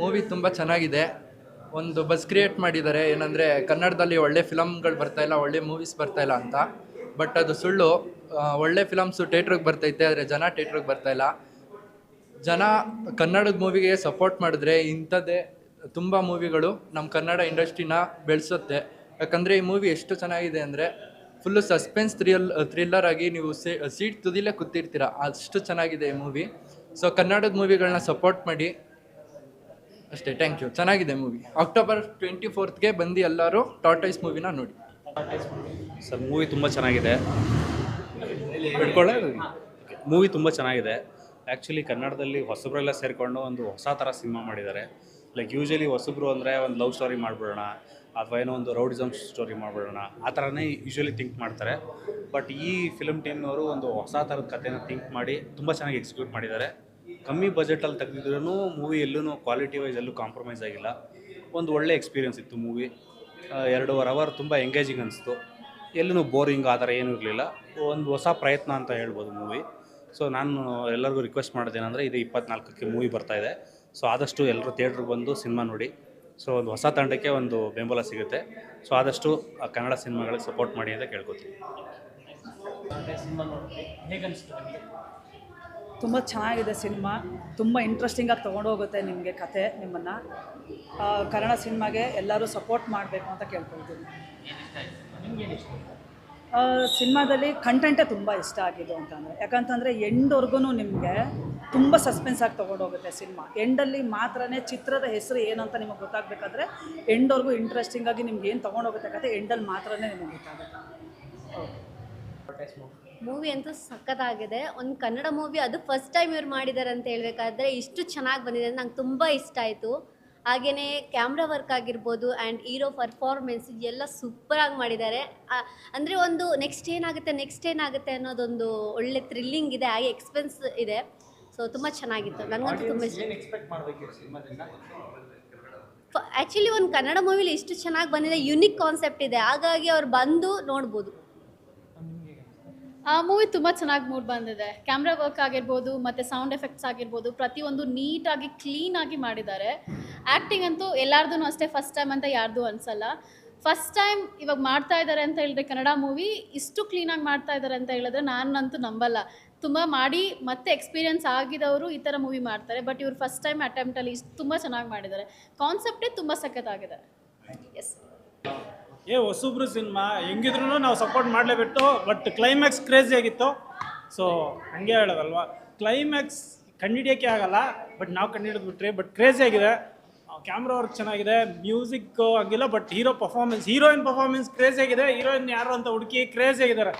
Movie ತುಂಬ ಚೆನ್ನಾಗಿದೆ. ಒಂದು ಬಸ್ ಕ್ರಿಯೇಟ್ ಮಾಡಿದ್ದಾರೆ. ಏನಂದರೆ, ಕನ್ನಡದಲ್ಲಿ ಒಳ್ಳೆ ಫಿಲಮ್ಗಳು ಬರ್ತಾ ಇಲ್ಲ, ಒಳ್ಳೆ ಮೂವೀಸ್ ಬರ್ತಾ ಇಲ್ಲ ಅಂತ. ಬಟ್ ಅದು ಸುಳ್ಳು. ಒಳ್ಳೆ ಫಿಲಮ್ಸು ಥಿಯೇಟ್ರಿಗೆ ಬರ್ತೈತೆ, ಆದರೆ ಜನ ಥಿಯೇಟ್ರಿಗೆ ಬರ್ತಾ ಇಲ್ಲ. ಜನ ಕನ್ನಡದ ಮೂವಿಗೆ ಸಪೋರ್ಟ್ ಮಾಡಿದ್ರೆ ಇಂಥದ್ದೇ ತುಂಬ ಮೂವಿಗಳು ನಮ್ಮ ಕನ್ನಡ ಇಂಡಸ್ಟ್ರಿನ ಬೆಳೆಸುತ್ತೆ. ಯಾಕಂದರೆ ಈ ಮೂವಿ ಎಷ್ಟು ಚೆನ್ನಾಗಿದೆ ಅಂದರೆ ಫುಲ್ಲು ಸಸ್ಪೆನ್ಸ್ ಥ್ರಿಯಲ್ ಥ್ರಿಲ್ಲರ್ ಆಗಿ ನೀವು ಸೀಟ್ ತುದಿಲೇ ಕೂತಿರ್ತೀರ. ಅಷ್ಟು ಚೆನ್ನಾಗಿದೆ ಈ ಮೂವಿ ಸೊ ಕನ್ನಡದ ಮೂವಿಗಳನ್ನ ಸಪೋರ್ಟ್ ಮಾಡಿ ಅಷ್ಟೇ ಥ್ಯಾಂಕ್ ಯು ಚೆನ್ನಾಗಿದೆ ಮೂವಿ ಅಕ್ಟೋಬರ್ ಟ್ವೆಂಟಿ ಫೋರ್ತ್ಗೆ ಬಂದು ಎಲ್ಲರೂ ಟಾಟೈಸ್ ಮೂವಿನ ನೋಡಿ. ಸರ್ ಮೂವಿ ತುಂಬ ಚೆನ್ನಾಗಿದೆ. ಮೂವಿ ತುಂಬ ಚೆನ್ನಾಗಿದೆ. ಆ್ಯಕ್ಚುಲಿ ಕನ್ನಡದಲ್ಲಿ ಹೊಸಬರೆಲ್ಲ ಸೇರಿಕೊಂಡು ಒಂದು ಹೊಸ ಥರ ಸಿನಿಮಾ ಮಾಡಿದ್ದಾರೆ. ಲೈಕ್ ಯೂಶಲಿ ಹೊಸಬ್ರು ಅಂದರೆ ಒಂದು ಲವ್ ಸ್ಟೋರಿ ಮಾಡಿಬಿಡೋಣ, ಅಥವಾ ಏನೋ ಒಂದು ರೌಡಿಸಮ್ ಸ್ಟೋರಿ ಮಾಡಿಬಿಡೋಣ, ಆ ಥರನೇ ಯೂಶಲಿ ಥಿಂಕ್ ಮಾಡ್ತಾರೆ. ಬಟ್ ಈ ಫಿಲಮ್ ಟೀಮ್ನವರು ಒಂದು ಹೊಸ ಥರದ ಕಥೆನ ಥಿಂಕ್ ಮಾಡಿ ತುಂಬ ಚೆನ್ನಾಗಿ ಎಕ್ಸಿಕ್ಯೂಟ್ ಮಾಡಿದ್ದಾರೆ. ಕಮ್ಮಿ ಬಜೆಟಲ್ಲಿ ತೆಗೆದಿದ್ರೂ ಮೂವಿ ಎಲ್ಲೂ ಕ್ವಾಲಿಟಿ ವೈಸ್ ಎಲ್ಲೂ ಕಾಂಪ್ರಮೈಸ್ ಆಗಿಲ್ಲ. ಒಂದು ಒಳ್ಳೆ ಎಕ್ಸ್ಪೀರಿಯನ್ಸ್ ಇತ್ತು ಮೂವಿ ಎರಡೂವರೆ ಅವರ್ ತುಂಬ ಎಂಗೇಜಿಂಗ್ ಅನಿಸ್ತು. ಎಲ್ಲೂ ಬೋರಿಂಗ್ ಆ ಥರ ಏನೂ ಇರಲಿಲ್ಲ. ಒಂದು ಹೊಸ ಪ್ರಯತ್ನ ಅಂತ ಹೇಳ್ಬೋದು ಮೂವಿ ಸೊ ನಾನು ಎಲ್ಲರಿಗೂ ರಿಕ್ವೆಸ್ಟ್ ಮಾಡೋದೇನೆಂದರೆ ಇದು ಇಪ್ಪತ್ನಾಲ್ಕಕ್ಕೆ ಮೂವಿ ಬರ್ತಾ ಇದೆ. ಸೊ ಆದಷ್ಟು ಎಲ್ಲರೂ ಥಿಯೇಟ್ರಿಗೆ ಬಂದು ಸಿನಿಮಾ ನೋಡಿ. ಸೊ ಒಂದು ಹೊಸ ತಂಡಕ್ಕೆ ಒಂದು ಬೆಂಬಲ ಸಿಗುತ್ತೆ. ಸೊ ಆದಷ್ಟು ಕನ್ನಡ ಸಿನಿಮಾಗಳಿಗೆ ಸಪೋರ್ಟ್ ಮಾಡಿ ಅಂತ ಕೇಳ್ಕೊತೀನಿ. ತುಂಬ ಚೆನ್ನಾಗಿದೆ ಸಿನಿಮಾ. ತುಂಬ ಇಂಟ್ರೆಸ್ಟಿಂಗಾಗಿ ತೊಗೊಂಡೋಗುತ್ತೆ ನಿಮಗೆ ಕತೆ, ನಿಮ್ಮನ್ನು. ಕನ್ನಡ ಸಿನಿಮಾಗೆ ಎಲ್ಲರೂ ಸಪೋರ್ಟ್ ಮಾಡಬೇಕು ಅಂತ ಕೇಳ್ಕೊಳ್ತೀನಿ. ಸಿನಿಮಾದಲ್ಲಿ ಕಂಟೆಂಟೇ ತುಂಬ ಇಷ್ಟ ಆಗಿದ್ದು ಅಂತಂದರೆ, ಯಾಕಂತಂದರೆ ಎಂಡ್ವರೆಗೂ ನಿಮಗೆ ತುಂಬ ಸಸ್ಪೆನ್ಸ್ ಆಗಿ ತೊಗೊಂಡೋಗುತ್ತೆ ಸಿನಿಮಾ. ಎಂಡಲ್ಲಿ ಮಾತ್ರನೇ ಚಿತ್ರದ ಹೆಸರು ಏನಂತ ನಿಮಗೆ ಗೊತ್ತಾಗಬೇಕಾದ್ರೆ, ಎಂಡ್ವರೆಗೂ ಇಂಟ್ರೆಸ್ಟಿಂಗಾಗಿ ನಿಮ್ಗೆ ಏನು ತೊಗೊಂಡೋಗುತ್ತೆ ಕತೆ, ಎಂಡಲ್ಲಿ ಮಾತ್ರನೇ ನಿಮಗೆ ಗೊತ್ತಾಗುತ್ತೆ. ಮೂವಿ ಅಂತೂ ಸಖತ್ತಾಗಿದೆ. ಒಂದು ಕನ್ನಡ ಮೂವಿ ಅದು ಫಸ್ಟ್ ಟೈಮ್ ಇವ್ರು ಮಾಡಿದ್ದಾರೆ ಅಂತ ಹೇಳಬೇಕಾದ್ರೆ ಇಷ್ಟು ಚೆನ್ನಾಗಿ ಬಂದಿದೆ ನಂಗೆ ತುಂಬ ಇಷ್ಟ ಆಯಿತು. ಹಾಗೆಯೇ ಕ್ಯಾಮ್ರಾ ವರ್ಕ್ ಆಗಿರ್ಬೋದು ಆ್ಯಂಡ್ ಹೀರೋ ಪರ್ಫಾರ್ಮೆನ್ಸ್ ಎಲ್ಲ ಸೂಪರಾಗಿ ಮಾಡಿದ್ದಾರೆ ಅಂದರೆ ಒಂದು ನೆಕ್ಸ್ಟ್ ಏನಾಗುತ್ತೆ ನೆಕ್ಸ್ಟ್ ಏನಾಗುತ್ತೆ ಅನ್ನೋದೊಂದು ಒಳ್ಳೆ ಥ್ರಿಲ್ಲಿಂಗ್ ಇದೆ ಹಾಗೆ ಎಕ್ಸ್ಪೆನ್ಸ್ ಇದೆ. ಸೊ ತುಂಬ ಚೆನ್ನಾಗಿತ್ತು. ನನಗಂತೂ ತುಂಬ ಇಷ್ಟ. ಆ್ಯಕ್ಚುಲಿ ಒಂದು ಕನ್ನಡ ಮೂವಿಲಿ ಇಷ್ಟು ಚೆನ್ನಾಗಿ ಬಂದಿದೆ ಯುನಿಕ್ ಕಾನ್ಸೆಪ್ಟ್ ಇದೆ. ಹಾಗಾಗಿ ಅವ್ರು ಬಂದು ನೋಡ್ಬೋದು. ಆ ಮೂವಿ ತುಂಬ ಚೆನ್ನಾಗಿ ಮೂಡ್ ಬಂದಿದೆ. ಕ್ಯಾಮ್ರಾ ವರ್ಕ್ ಆಗಿರ್ಬೋದು ಮತ್ತು ಸೌಂಡ್ ಎಫೆಕ್ಟ್ಸ್ ಆಗಿರ್ಬೋದು ಪ್ರತಿಯೊಂದು ನೀಟಾಗಿ ಕ್ಲೀನಾಗಿ ಮಾಡಿದ್ದಾರೆ. ಆ್ಯಕ್ಟಿಂಗ್ ಅಂತೂ ಎಲ್ಲಾರ್ದು ಅಷ್ಟೇ ಫಸ್ಟ್ ಟೈಮ್ ಅಂತ ಯಾರ್ದು ಅನ್ಸಲ್ಲ. ಫಸ್ಟ್ ಟೈಮ್ ಇವಾಗ ಮಾಡ್ತಾ ಇದ್ದಾರೆ ಅಂತ ಹೇಳಿದ್ರೆ ಕನ್ನಡ ಮೂವಿ ಇಷ್ಟು ಕ್ಲೀನಾಗಿ ಮಾಡ್ತಾ ಇದ್ದಾರೆ ಅಂತ ಹೇಳಿದ್ರೆ ನಾನಂತೂ ನಂಬಲ್ಲ. ತುಂಬ ಮಾಡಿ ಮತ್ತೆ ಎಕ್ಸ್ಪೀರಿಯನ್ಸ್ ಆಗಿದವರು ಈ ಥರ ಮೂವಿ ಮಾಡ್ತಾರೆ ಬಟ್ ಇವರು ಫಸ್ಟ್ ಟೈಮ್ ಅಟೆಂಪ್ಟಲ್ಲಿ ಇಷ್ಟು ತುಂಬ ಚೆನ್ನಾಗಿ ಮಾಡಿದ್ದಾರೆ. ಕಾನ್ಸೆಪ್ಟೇ ತುಂಬ ಸಖತ್ತಾಗಿದೆ. ಎಸ್ ಏ, ಹೊಸಬ್ರು ಸಿನಿಮಾ ಹೆಂಗಿದ್ರು ನಾವು ಸಪೋರ್ಟ್ ಮಾಡಲೇಬಿಟ್ಟು ಬಟ್ ಕ್ಲೈಮ್ಯಾಕ್ಸ್ ಕ್ರೇಜಿ ಆಗಿತ್ತು. ಸೊ ಹಂಗೆ ಹೇಳೋದಲ್ವಾ? ಕ್ಲೈಮ್ಯಾಕ್ಸ್ ಕಂಡಿಡಿಯೋಕ್ಕೆ ಆಗಲ್ಲ ಬಟ್ ನಾವು ಕಂಡುಹಿಡಿದ್ಬಿಟ್ರಿ ಬಟ್ ಕ್ರೇಜಿ ಆಗಿದೆ. ಕ್ಯಾಮ್ರಾ ವರ್ಕ್ ಚೆನ್ನಾಗಿದೆ ಮ್ಯೂಸಿಕ್ ಆಗಿಲ್ಲ but hero performance heroine performance crazy ಆಗಿದೆ. ಹೀರೋಯಿನ್ ಯಾರು ಅಂತ ಹುಡುಕಿ ಕ್ರೇಜಿ ಆಗಿದ್ದಾರೆ.